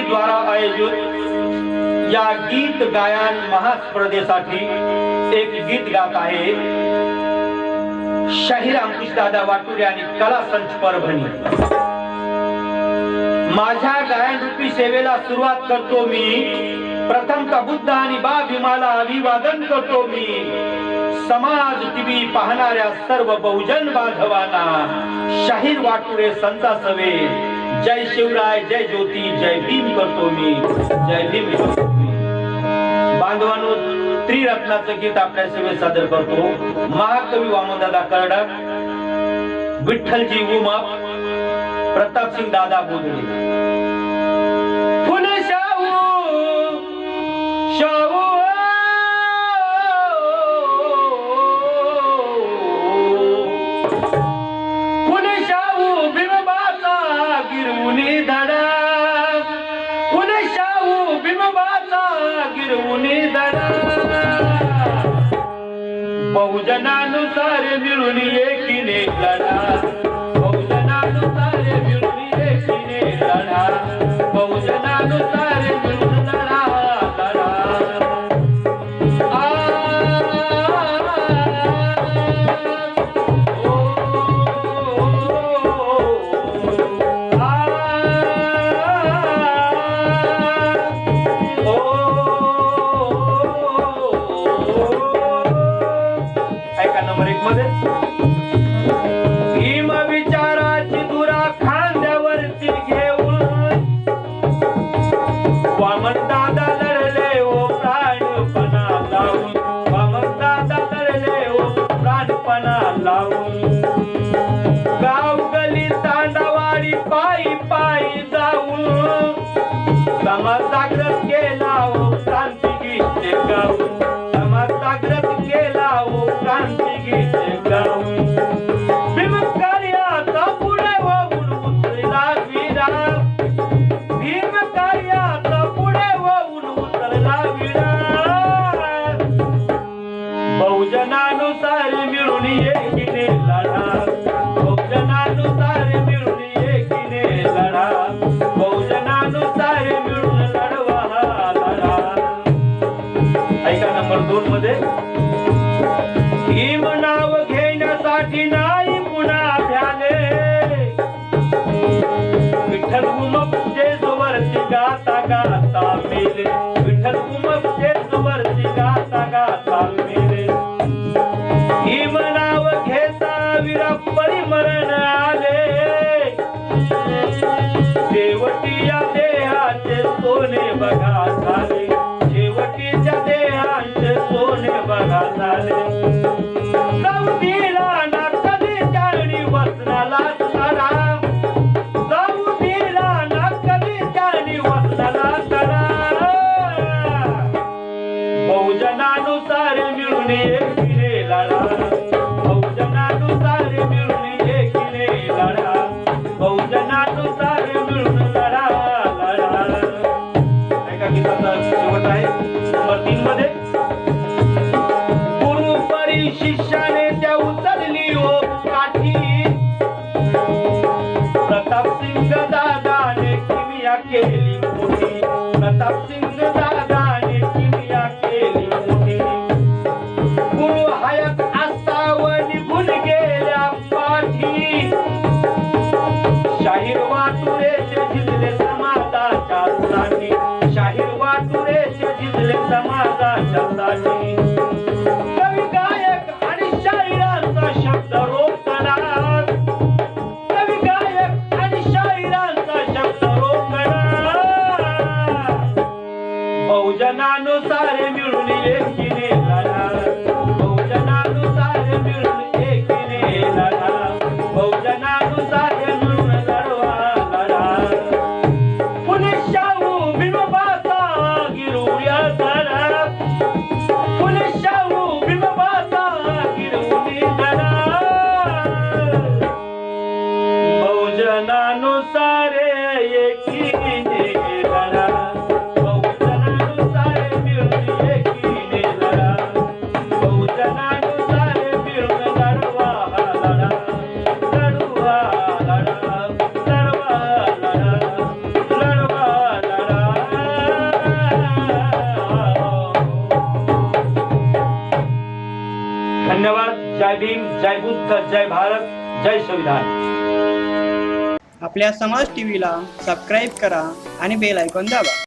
समिती द्वारा आयोजित या गीत गायन महास्पर्धेसाठी एक गीत गात आहे शाहीर अंकुशदादा वाटुरे आणि कला संच परभणी. माझ्या गायन गायनरूपी सेवेला सुरुवात करतो मी. प्रथम का बुद्ध आणि बा भीमाला अभिवादन करतो मी. समाज टीव्ही पाहणाऱ्या सर्व बहुजन बांधवांना शाहीर वाटुरे संता सवे जय शिवराय जय ज्योती जय भीम करतो मी. जय भीम करतो मी. बांधवांनो त्रिरत्नाचं गीत आपल्या सेवेत सादर करतो. महाकवी वामनदादा कर्डक विठ्ठलजी उमा प्रतापसिंग दादा बोधळे फुल शाहू शाहू फुले बिंबाचा गिरवुनी धडा बहुजनानुसार मिळून एकीने लढा. la la la. दोन मध्ये? भीम नाव घेण्यासाठी नाही पुन्हा भ्याले विठ्ठल गुम उमपचे सुवरती गाता गाता मेले. केली मोठी प्रताप सिंग वचनानुसार मिळून ये. जय भीम जय बुद्ध जय भारत जय संविधान। आपल्या समाज टीव्हीला सबस्क्राईब करा आणि बेल ऐकून दाबा.